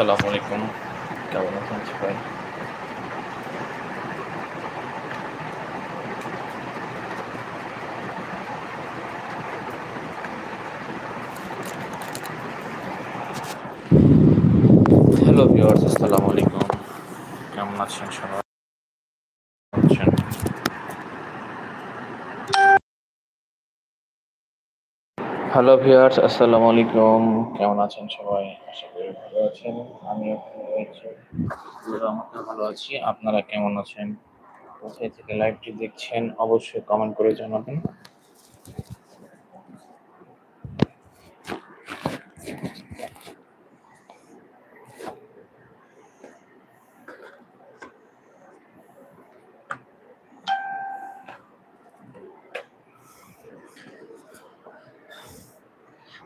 আসসালামু আলাইকুম কেমন আছেন সবাই হ্যালো ভিউয়ার্স আসসালামু আলাইকুম কেমন আছেন সবাই আছেন হ্যালো ভিউয়ার্স আসসালামু আলাইকুম। কেমন আছেন সবাই? আশা করি ভালো আছেন। আমিও ভালো আছি। আমাকে ভালো আছি। আপনারা কেমন আছেন? কোথায় থেকে লাইভটি দেখছেন, অবশ্যই কমেন্ট করে জানাবেন।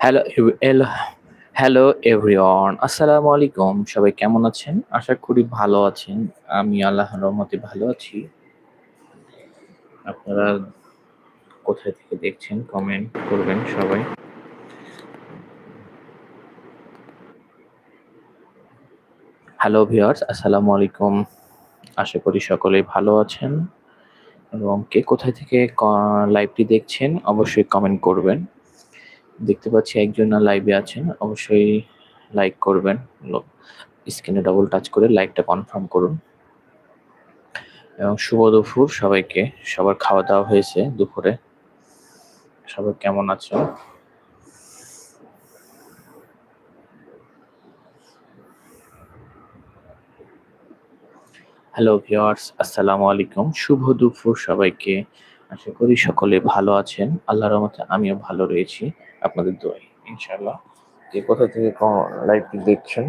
হ্যালো হ্যালো এভরিওয়ান আসসালামু আলাইকুম সবাই কেমন আছেন? আশা করি ভালো আছেন। আমি আল্লাহ রহমতে ভালো আছি। আপনারা কোথায় থেকে দেখছেন কমেন্ট করবেন সবাই। হ্যালো ভিউয়ার্স আসসালামু আলাইকুম। আশা করি সকলেই ভালো আছেন। এবং কে কোথায় থেকে লাইভটি দেখছেন, অবশ্যই কমেন্ট করবেন। দেখতে পাচ্ছি একজন না লাইভে আছেন, অবশ্যই লাইক করবেন স্ক্রিনে ডবল টাচ করে লাইকটা কনফার্ম করুন। এবং শুভ দুপুর সবাইকে, সবার খাওয়া দাওয়া হয়েছে দুপুরে। সবাই কেমন আছো? হ্যালো ভিওয়ার্স আসসালামু আলাইকুম। শুভ দুপুর সবাইকে। আশা করি সকলে ভালো আছেন। আল্লাহর রহমতে আমিও ভালো রয়েছি। আপনাদের দোয়াই ইনশাআল্লাহ। যে কোথা থেকে লাইভটি দেখছেন।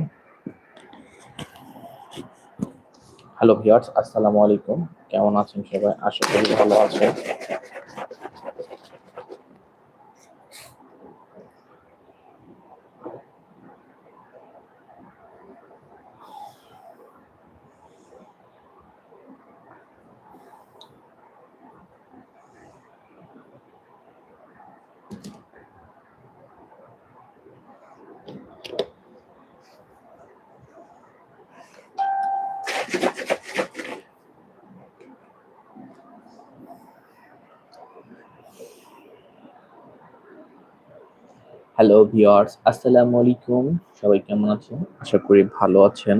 হ্যালো ভিওয়ার্স আসসালামু আলাইকুম। কেমন আছেন সবাই? আশা করি ভালো আছেন। হ্যালো ভিওয়ার্স আসসালামু আলাইকুম সবাই কেমন আছেন? আশা করি ভালো আছেন।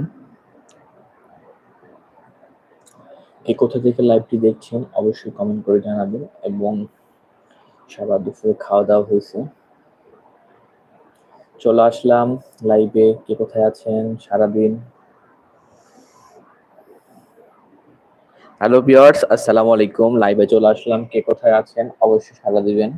কে কোথা থেকে লাইভটি দেখছেন, অবশ্যই কমেন্ট করে জানাবেন এবং সবার দুপুরে খাওয়া দাওয়া হয়েছে। চলে আসলাম লাইভে কে কোথায় আছেন? সারাদিন। হ্যালো ভিওয়ার্স আসসালামু আলাইকুম লাইভে চলে আসলাম। কে কোথায় আছেন? অবশ্যই সাড়া দিবেন।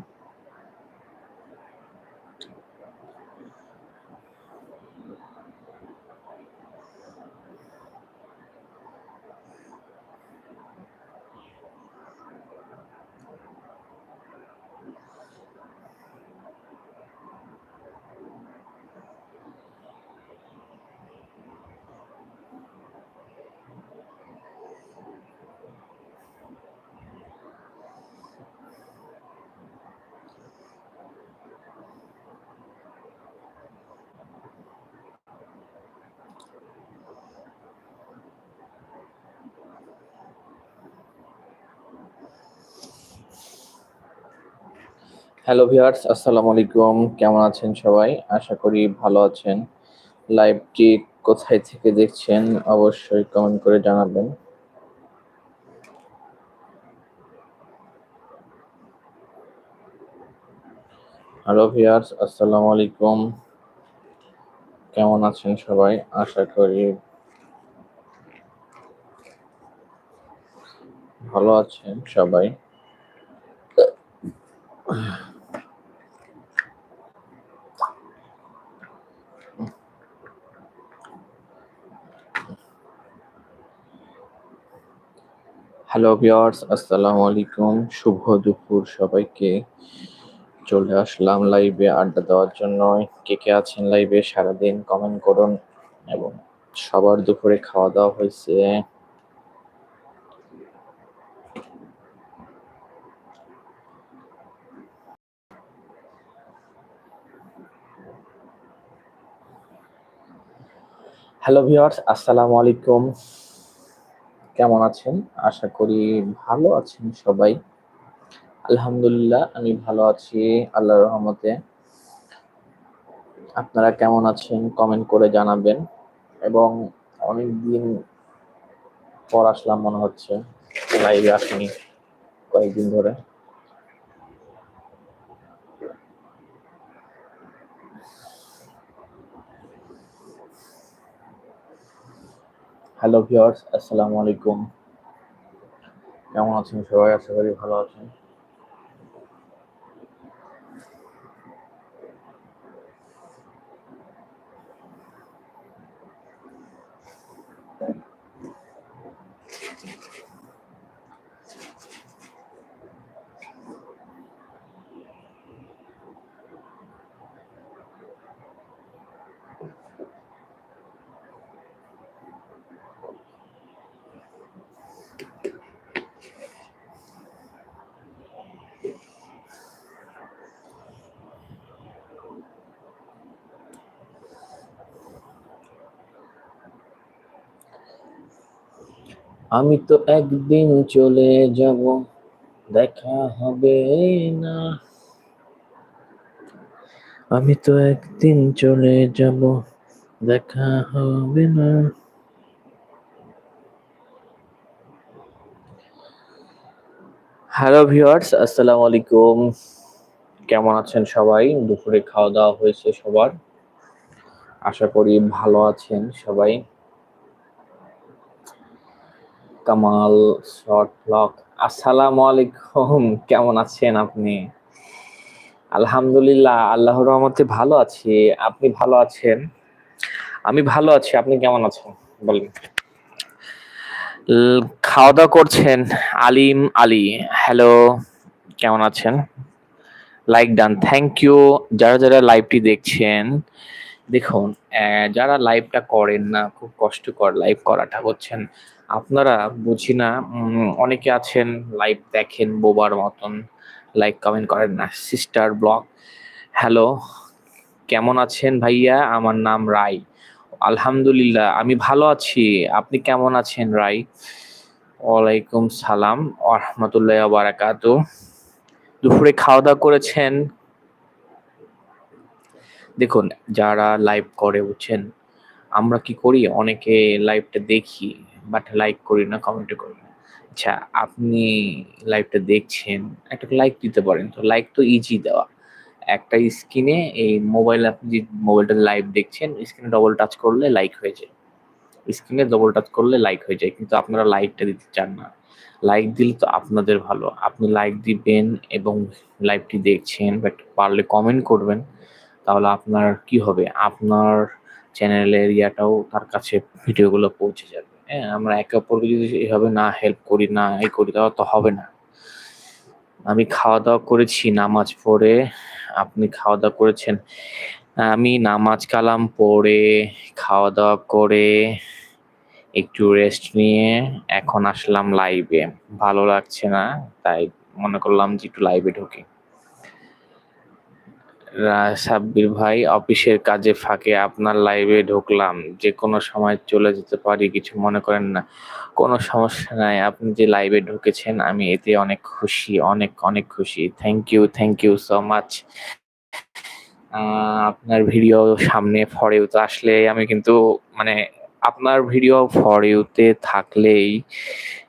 হ্যালো ভিউয়ার্স আসসালামু আলাইকুম কেমন আছেন সবাই? আশা করি ভালো আছেন। লাইভটি কোথায় থেকে দেখছেন অবশ্যই কমেন্ট করে জানাবেন। হ্যালো ভিউয়ার্স আসসালামু আলাইকুম কেমন আছেন সবাই? আশা করি ভালো আছেন সবাই। হ্যালো ভিওয়ার্স আসসালামু আলাইকুম শুভ দুপুর সবাইকে চলে আসলাম লাইভে আড্ডা দেওয়ার জন্য কে কে আছেন লাইভে সারাদিন কমেন্ট করুন এবং সবার দুপুরে খাওয়া দাওয়া হয়েছে হ্যালো ভিউয়ার্স আসসালামু আলাইকুম কেমন আছেন? আশা করি ভালো আছেন সবাই। আলহামদুলিল্লাহ, আমি ভালো আছি আল্লাহ রহমতে। আপনারা কেমন আছেন? কমেন্ট করে জানাবেন। এবং অনেক দিন পর আসলাম মনে হচ্ছে লাইভে আসেনি, কয়েকদিন ধরে। হ্যালো ভিওর্স আসসালামু আলাইকুম কেমন আছেন সবাই? আশা করি ভালো আছেন। আমি তো একদিন চলে যাব, দেখা হবে না। আমি তো একদিন চলে যাব, দেখা হবে না। হ্যালো ভিউয়ার্স আসসালামু আলাইকুম। কেমন আছেন সবাই? দুপুরে খাওয়া দাওয়া হয়েছে সবার। আশা করি ভালো আছেন সবাই। কামাল, শর্ট ব্লক আসসালামু আলাইকুম, কেমন আছেন আপনি? আলহামদুলিল্লাহ, আল্লাহর রহমতে ভালো আছি। আপনি ভালো আছেন? আমি ভালো আছি, আপনি কেমন আছেন? বলেন। খাওয়া দাওয়া করছেন আলিম আলী। হ্যালো কেমন আছেন? লাইক ডান থ্যাংক ইউ যারা যারা লাইভটি দেখছেন, দেখুন যারা লাইভটা করেন না, খুব কষ্টকর লাইভ করাটা হচ্ছেন আপনারা বুঝি না অনেকে আছেন লাইভ দেখেন বোবার মতন লাইক কমেন্ট করেন না। সিস্টার ব্লগ হ্যালো কেমন আছেন ভাইয়া? আমার নাম রাই। আলহামদুলিল্লাহ, আমি ভালো আছি। আপনি কেমন আছেন রাই? ওয়ালাইকুম সালাম আহমতুল্লাহ বারাকাত দুপুরে খাওয়া দাওয়া করেছেন? দেখুন, যারা লাইভ করে বুঝছেন আমরা কি করি? অনেকে লাইভটা দেখি। বাট লাইক করি না কমেন্ট করি না। আচ্ছা আপনি লাইভটা দেখছেন, একটা লাইক দিতে পারেন। তো লাইক তো ইজি দেওয়া। একটা স্ক্রিনে এই মোবাইল আপনি যে মোবাইলটা লাইভ দেখছেন স্ক্রিনে ডবল টাচ করলে লাইক হয়ে যায়। স্ক্রিনে ডবল টাচ করলে লাইক হয়ে যায়, কিন্তু আপনারা লাইকটা দিতে চান না। লাইক দিলে তো আপনাদের ভালো। আপনি লাইক দিবেন এবং লাইভটি দেখছেন বাট পারলে কমেন্ট করবেন, তাহলে আপনার কি হবে? আপনার চ্যানেলের ইয়াটাও তার কাছে ভিডিওগুলো পৌঁছে যাবে। হ্যাঁ আমরা একে অপরকে যদি এভাবে না হেল্প করি, না এই করি, তাহলে তো হবে না। আমি খাওয়া দাওয়া করেছি, নামাজ পড়ে, আপনি খাওয়া দাওয়া করেছেন। আমি নামাজ কালাম পড়ে খাওয়া দাওয়া করে, একটু রেস্ট নিয়ে এখন আসলাম লাইভে ভালো লাগছে না, তাই মনে করলাম যে একটু লাইভে ঢুকি। সাব্বির ভাই, অফিসের কাজে ফাঁকে আপনার লাইভে ঢুকলাম। যে কোনো সময় চলে যেতে পারি, কিছু মনে করেন না। কোনো সমস্যা নাই, আপনি যে লাইভে ঢুকেছেন, আমি এতে অনেক খুশি, অনেক অনেক খুশি। Thank you thank you so much আপনার ভিডিও সামনে ফরেও তো আসলে আমি কিন্তু মানে আপনার ভিডিও ফর ইউতে থাকলেই,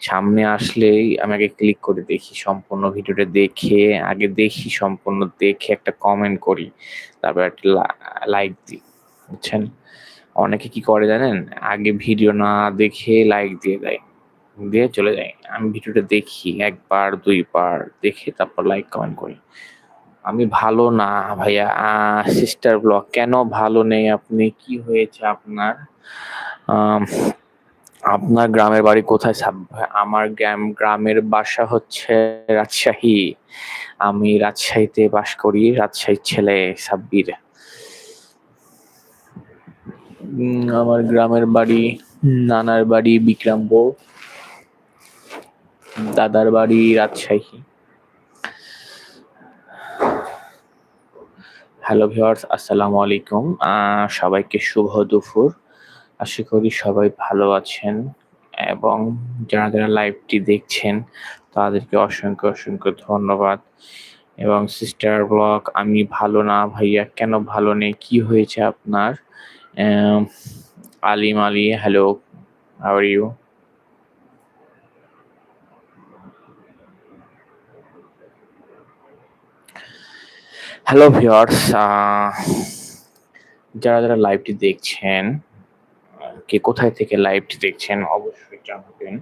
সামনে আসলেই আমি আগে ক্লিক করে দেখি, সম্পূর্ণ ভিডিওটা দেখে, আগে দেখি, সম্পূর্ণ দেখে একটা কমেন্ট করি, তারপর একটা লাইক দিই, বুঝছেন? অনেকে কি করে জানেন? আগে ভিডিও না দেখে লাইক দিয়ে দেয়, দিয়ে চলে যায়, আমি ভিডিওটা দেখি একবার, দুইবার, দেখে তারপর লাইক কমেন্ট করি। আমি ভালো না ভাইয়া সিস্টার ব্লগ কেন ভালো নেই আপনি? কি হয়েছে আপনার? আপনার গ্রামের বাড়ি কোথায়? আমার গ্রাম গ্রামের বাসা হচ্ছে রাজশাহী। আমি রাজশাহীতে বাস করি, রাজশাহীর ছেলে সাব্বির। আমার গ্রামের বাড়ি, নানার বাড়ি বিক্রমপুর। দাদার বাড়ি রাজশাহী। হ্যালো ভিউয়ার্স আসসালামু আলাইকুম। সবাইকে শুভ দুপুর। আশা করি সবাই ভালো আছেন এবং যারা যারা লাইভটি দেখছেন, তাদেরকে অসংখ্য অসংখ্য ধন্যবাদ। এবং সিস্টার ব্লগ আমি ভালো না ভাইয়া, কেন ভালো নেই? কি হয়েছে আপনার? Alim Ali hello are you hello viewers যারা যারা লাইভটি দেখছেন কে কোথায় থেকে লাইভটি দেখছেন, অবশ্যই জানাবেন।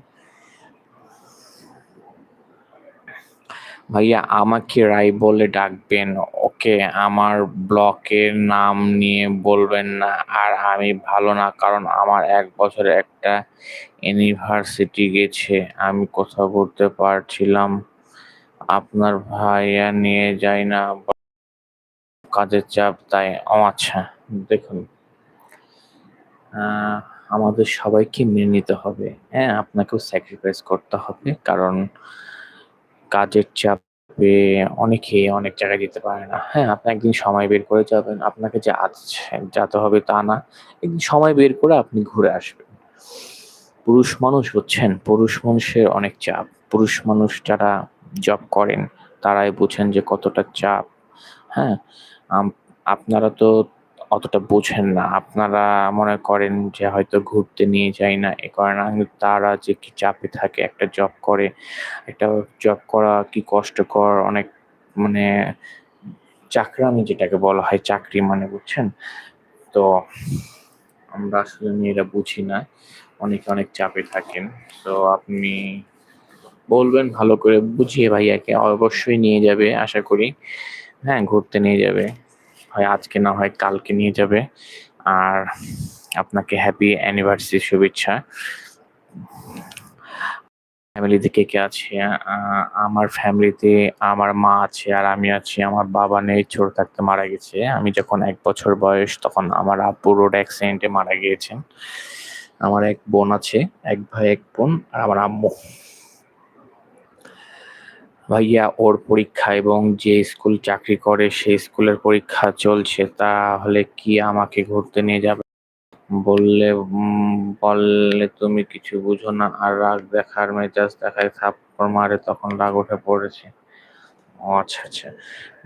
ভাইয়া, আমাকে রাই বলে ডাকবেন, ওকে আমার ব্লকের নাম নিয়ে বলবেন না, আর আমি ভালো না, কারণ আমার এক বছরে একটা ইউনিভার্সিটি গেছে, আমি কোথাও ঘুরতে পারছিলাম, আপনার ভাইয়া নিয়ে যাই না, কাজের চাপ, তাই, ও আচ্ছা দেখুন। আমাদের সবাইকে মেনে নিতে হবে। হ্যাঁ আপনাকেও স্যাক্রিফাইস করতে হবে। কারণ কাজের চাপে অনেকে অনেক জায়গায় যেতে পারে না। হ্যাঁ আপনি একদিন সময় বের করে যাবেন। আপনাকে যে আজ যেতে হবে তা না। একদিন সময় বের করে আপনি ঘুরে আসবেন। পুরুষ মানুষ হচ্ছেন পুরুষ মানুষের অনেক চাপ। পুরুষ মানুষ যারা জব করেন, তারাই বুঝেন যে কতটা চাপ। হ্যাঁ আপনারা তো অতটা বোঝেন না। আপনারা মনে করেন যে হয়তো ঘুরতে নিয়ে যায় না, এ করে না তারা যে কি চাপে থাকে একটা জব করে, একটা জব করা কি কষ্টকর, অনেক মানে চাকরামি যেটাকে বলা হয়, চাকরি মানে বুঝছেন? তো আমরা আসলে মেয়েরা বুঝি না, অনেকে অনেক চাপে থাকেন। তো আপনি বলবেন ভালো করে বুঝিয়ে ভাইয়াকে, অবশ্যই নিয়ে যাবে, আশা করি। হ্যাঁ ঘুরতে নিয়ে যাবে। হয়, আজকে না হয় কালকে নিয়ে যাবে। আর আপনাকে হ্যাপি অ্যানিভার্সারি শুভেচ্ছা। ফ্যামিলিতে কে কে আছে? আমার ফ্যামিলিতে আমার মা আছে আর আমি আছি। আমার বাবা নেই, ছোট থাকতে মারা গেছে। আমি যখন এক বছর বয়স, তখন আমার আব্বু রোড অ্যাক্সিডেন্টে মারা গিয়েছেন। আমার এক বোন আছে, এক ভাই, এক বোন আর আমার আম্মু। ভাইয়া, ওর পরীক্ষা এবং যে স্কুল চাকরি করে সেই স্কুলের পরীক্ষা চলছে, তাহলে কি আমাকে ঘুরতে নিয়ে যাবে? বললে বললে তুমি কিছু বুঝো না। আর রাগ দেখার মেজাজ দেখায় থাপ্পড় মারে, তখন রাগ উঠে পড়েছে। ও আচ্ছা আচ্ছা।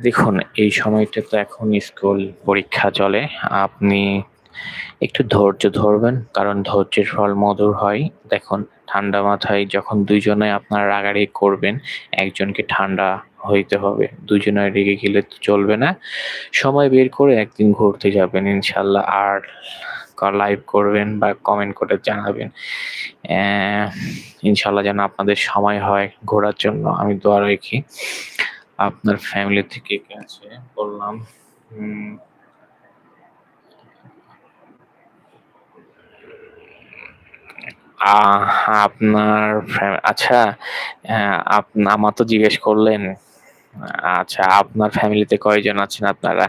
দেখুন, এই সময়টা তো এখন স্কুল পরীক্ষা চলে। আপনি একটু ধৈর্য ধরবেন, কারণ ধৈর্যের ফল মধুর হয়। দেখুন, ঠান্ডা মাথায় যখন দুইজনে আপনার রাগারাগি করবেন, একজনকে ঠান্ডা হইতে হবে দুজনে রেগে গেলে তো চলবে না। সময় বের করে একদিন ঘুরতে যাবেন, ইনশাল্লাহ। আর লাইভ করবেন বা কমেন্ট করে জানাবেন। ইনশাল্লাহ যেন আপনাদের সময় হয় ঘোরার জন্য। আমি দোয়া রাখি। আপনার ফ্যামিলি থেকে আছে বললাম আপনার আচ্ছা আমার তো জিজ্ঞেস করলেন। আচ্ছা আপনার ফ্যামিলিতে কয়জন আছেন আপনারা?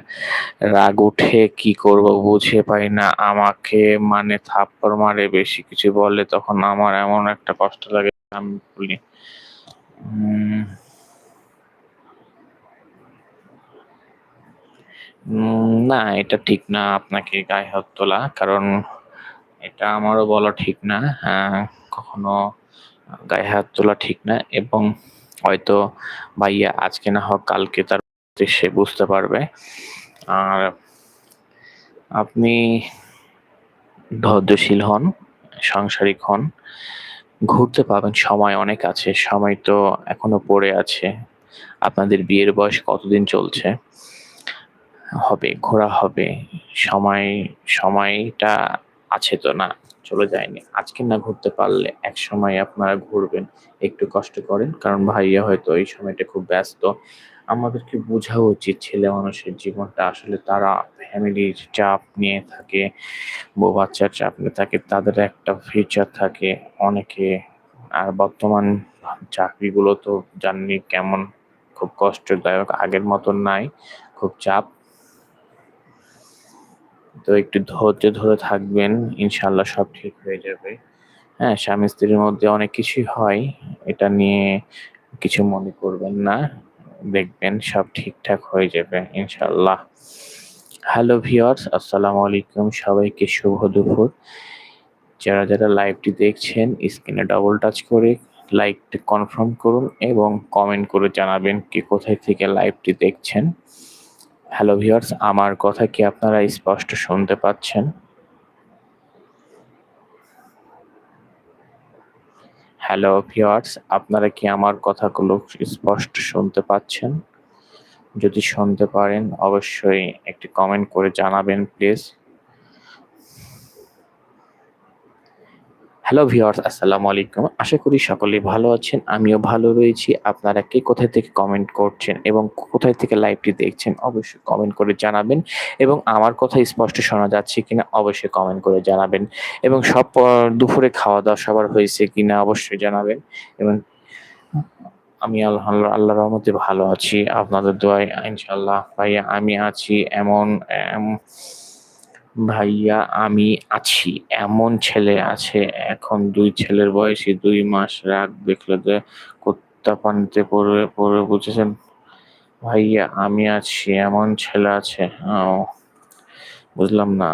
রাগ উঠে কি করব বুঝে পাই না। আমাকে মানে থাপ্পড় মারে, বেশি কিছু বলে তখন আমার এমন একটা কষ্ট লাগে আমি বলি না, এটা ঠিক না, আপনাকে গায়ে হাত তোলা। কারণ এটা আমারও বলা ঠিক না কখনো গায়ে হাত তোলা ঠিক না এবং হয়তো ভাইয়া আজকে না হোক কালকে তার সে বুঝতে পারবে। আর আপনি ধৈর্যশীল হন, সাংসারিক হন, ঘুরতে পাবেন, সময় অনেক আছে, সময় তো এখনও পড়ে আছে। আপনাদের বিয়ের বয়স কতদিন চলছে? হবে, ঘোরা হবে, সময়, সময়টা আছে তো না? চলে যায়নি। আজকে না ঘুরতে পারলে এক সময় আপনারা ঘুরবেন। একটু কষ্ট করেন, কারণ ভাইয়া হয়তো এই সময়টা খুব ব্যস্ত। আমাদেরকে বোঝা উচিত ছেলে মানুষের জীবনটা আসলে তারা ফ্যামিলির চাপ নিয়ে থাকে, বউ বাচ্চার চাপ নিয়ে থাকে, তাদের একটা ফিউচার থাকে। অনেকে আর বর্তমান চাকরিগুলো তো জাননি কেমন, খুব কষ্টদায়ক, আগের মতন নাই, খুব চাপ। তো একটু ধৈর্য ধরে থাকবেন ইনশাল্লাহ সব ঠিক হয়ে যাবে। হ্যাঁ স্বামী স্ত্রীর মধ্যে অনেক কিছুই হয়, এটা নিয়ে কিছু মনে করবেন না, দেখবেন সব ঠিকঠাক হয়ে যাবে ইনশাল্লাহ হ্যালো ভিওর্স আসসালামু আলাইকুম, সবাইকে শুভ দুপুর। যারা যারা লাইভটি দেখছেন স্ক্রিনে ডবল টাচ করে লাইকটি কনফার্ম করুন এবং কমেন্ট করে জানাবেন কে কোথায় থেকে লাইভটি দেখছেন। হ্যালো ভিউয়ার্স আমার কথা কি আপনারা স্পষ্ট শুনতে পাচ্ছেন? হ্যালো ভিউয়ার্স আপনারা কি আমার কথাগুলো স্পষ্ট শুনতে পাচ্ছেন? যদি শুনতে পারেন, অবশ্যই একটি কমেন্ট করে জানাবেন প্লিজ হ্যালো ভিউয়ার্স আসসালামু আলাইকুম। আশা করি সকলে ভালো আছেন, আমিও ভালো রয়েছি। আপনারা কে কোথায় থেকে কমেন্ট করছেন এবং কোথায় থেকে লাইভটি দেখছেন অবশ্যই কমেন্ট করে জানাবেন এবং আমার কথা স্পষ্ট শোনা যাচ্ছে কিনা অবশ্যই কমেন্ট করে জানাবেন এবং সব দুপুরে খাওয়া দাওয়া সবার হয়েছে কিনা অবশ্যই জানাবেন এবং আমি আল্লাহ আল্লাহ রহমতে ভালো আছি। আপনাদের দোয়ায় ইনশাল্লাহ ভাইয়া আমি আছি এমন, এম- ভাইয়া, আমি আছি। এমন ছেলে আছে, এখন দুই ছেলের বয়সী, দুই মাস রাগ দেখলে যে কুত্তা পানিতে পড়বে পড়বে বুঝেছেন? ভাইয়া, আমি আছি, এমন ছেলে আছে বুঝলাম না।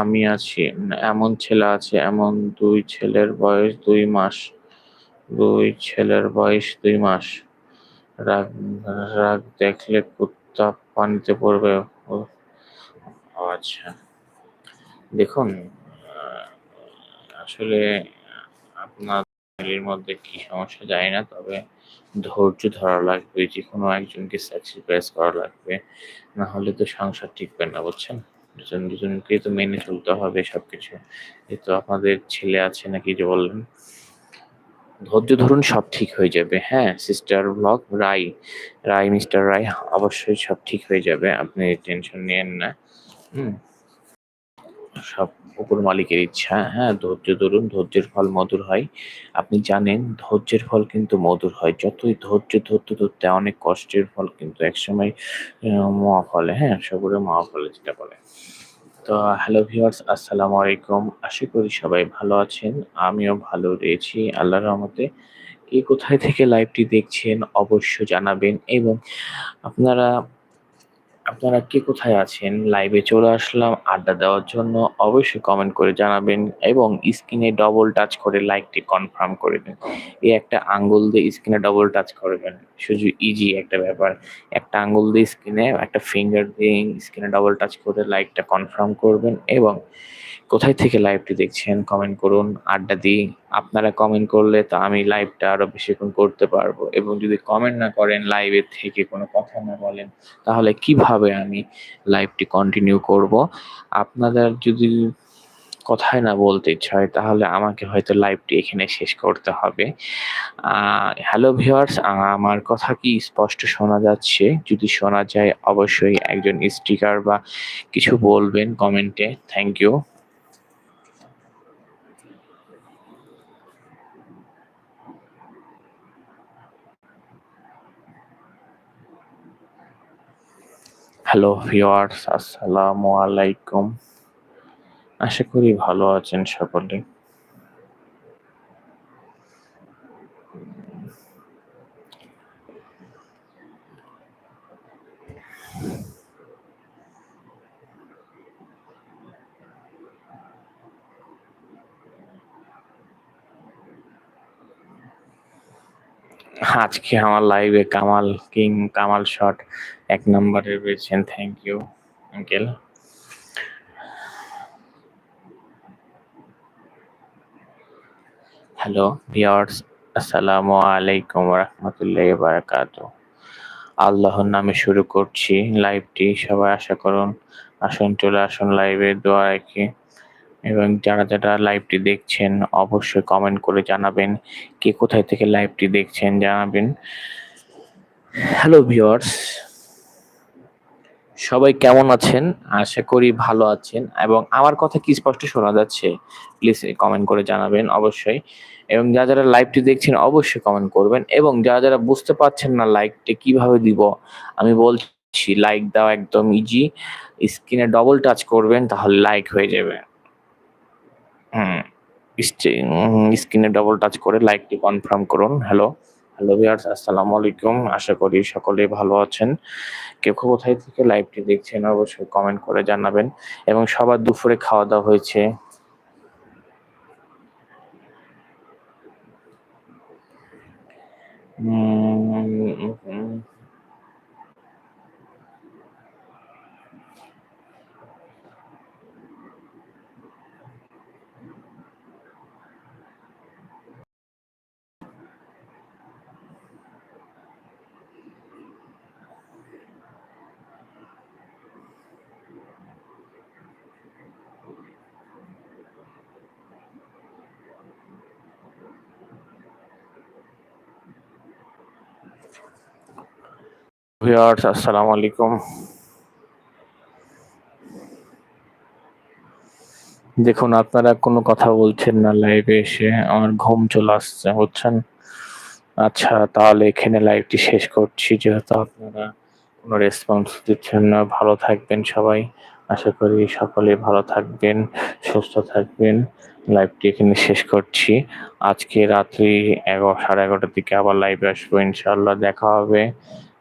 আমি আছি, এমন ছেলে আছে, এমন দুই ছেলের বয়স, দুই মাস, দুই ছেলের বয়স, দুই মাস। রাগ রাগ দেখলে কুত্তা পানিতে পড়বে। আচ্ছা। দেখুন আসলে আপনার ফ্যামিলির মধ্যে কি সমস্যা যায় না, তবে ধৈর্য ধরা লাগবে যে কোনো একজনকে স্যাক্রিফাইস করা লাগবে, না হলে তো সংসার টিকবে না, বুঝছেন? দুজন দুজনকে তো মেনে চলতে হবে সবকিছু। এই তো আপনাদের ছেলে আছে নাকি যে বললেন? ধৈর্য ধরুন সব ঠিক হয়ে যাবে। হ্যাঁ sister vlog Rai Rai mister Rai অবশ্যই সব ঠিক হয়ে যাবে, আপনি টেনশন নিয়েন না। হুম। সব উপর মালিকের ইচ্ছা। হ্যাঁ ধৈর্য ধরুন, ধৈর্যের ফল মধুর হয়। আপনি জানেন, ধৈর্যের ফল কিন্তু মধুর হয়। যতই ধৈর্য ধরতে ধরতে অনেক কষ্টের ফল কিন্তু একসময় মহা ফলে হ্যাঁ সবরে মহা ফলে যেটা বলে। তো হ্যালো ভিউয়ার্স আসসালামু আলাইকুম। আশা করি সবাই ভালো আছেন। আমিও ভালো রয়েছি। আল্লাহর রহমতে কে কোথায় থেকে লাইভটি দেখছেন অবশ্য জানাবেন। এবং আপনারা আপনারা কে কোথায় আছেন? লাইভে চলে আসলাম। আড্ডা দেওয়ার জন্য অবশ্যই কমেন্ট করে জানাবেন এবং স্ক্রিনে ডবল টাচ করে লাইকটি কনফার্ম করে দেন। এই একটা আঙ্গুল দিয়ে স্ক্রিনে ডবল টাচ করবেন। শুধু ইজি একটা ব্যাপার। একটা আঙ্গুল দিয়ে স্ক্রিনে একটা ফিঙ্গার দিয়ে স্ক্রিনে ডবল টাচ করে লাইকটা কনফার্ম করবেন এবং কোথায় থেকে লাইভটি দেখছেন কমেন্ট করুন, আড্ডা দিই। আপনারা কমেন্ট করলে তো আমি লাইভটা আরও বেশিক্ষণ করতে পারব। এবং যদি কমেন্ট না করেন লাইভের থেকে কোনো কথা না বলেন, তাহলে কীভাবে আমি লাইভটি কন্টিনিউ করব? আপনাদের যদি কথায় না বলতে ইচ্ছা হয়, তাহলে আমাকে হয়তো লাইভটি এখানে শেষ করতে হবে। হ্যালো ভিওয়ার্স আমার কথা কি স্পষ্ট শোনা যাচ্ছে? যদি শোনা যায়, অবশ্যই একজন স্টিকার বা কিছু বলবেন কমেন্টে থ্যাংক ইউ হ্যালো ভিওয়ার্স আসসালামু আলাইকুম আশা করি ভালো আছেন সকলে। আজকে আমার লাইভে কামাল কিং, কামাল শট এক নম্বরে রয়েছেন thank you uncle hello viewers আসসালামু আলাইকুম রহমতুল্লাহ বারাকাত আল্লাহর নামে শুরু করছি লাইভটি সবাই আশা করুন আসুন, চলে আসুন লাইভে দোয়া রেখে। এবং যারা যারা লাইভটি দেখছেন, অবশ্যই কমেন্ট করে জানাবেন কে কোথায় থেকে লাইভটি দেখছেন, জানাবেন। হ্যালো ভিউয়ার্স সবাই কেমন আছেন? আশা করি ভালো আছেন এবং আমার কথা কি স্পষ্ট শোনা যাচ্ছে? প্লিজ কমেন্ট করে জানাবেন অবশ্যই এবং যারা যারা লাইভটি দেখছেন, অবশ্যই কমেন্ট করবেন এবং যারা যারা বুঝতে পারছেন না লাইকটি কীভাবে দিব, আমি বলছি লাইক দাও একদম ইজি স্ক্রিনে ডবল টাচ করবেন তাহলে লাইক হয়ে যাবে। হ্যাঁ, স্ক্রিনে ডবল টাচ করে লাইকটি কনফার্ম করুন। হ্যালো হ্যালো ভিয়ার্স আসসালামু আলাইকুম। আশা করি সকলে ভালো আছেন। কেউ কোথায় থেকে লাইভটি দেখছেন অবশ্যই কমেন্ট করে জানাবেন। এবং সবার দুপুরে খাওয়া দাওয়া হয়েছে। হুম আসসালামু আলাইকুম। দেখুন, আপনারা কোনো কথা বলছেন না লাইভে এসে, আমার ঘুম চলে আসছে, বুঝছেন? আচ্ছা তাহলে এখানে লাইভটি শেষ করছি, যেহেতু আপনারা কোনো রেসপন্স দিচ্ছেন না, ভালো থাকবেন সবাই। আশা করি সকলে ভালো থাকবেন, সুস্থ থাকবেন। লাইভটি এখানে শেষ করছি। আজকে রাত্রি এগারো, সাড়ে এগারোটার দিকে আবার লাইভে আসব, ইনশাআল্লাহ, দেখা হবে।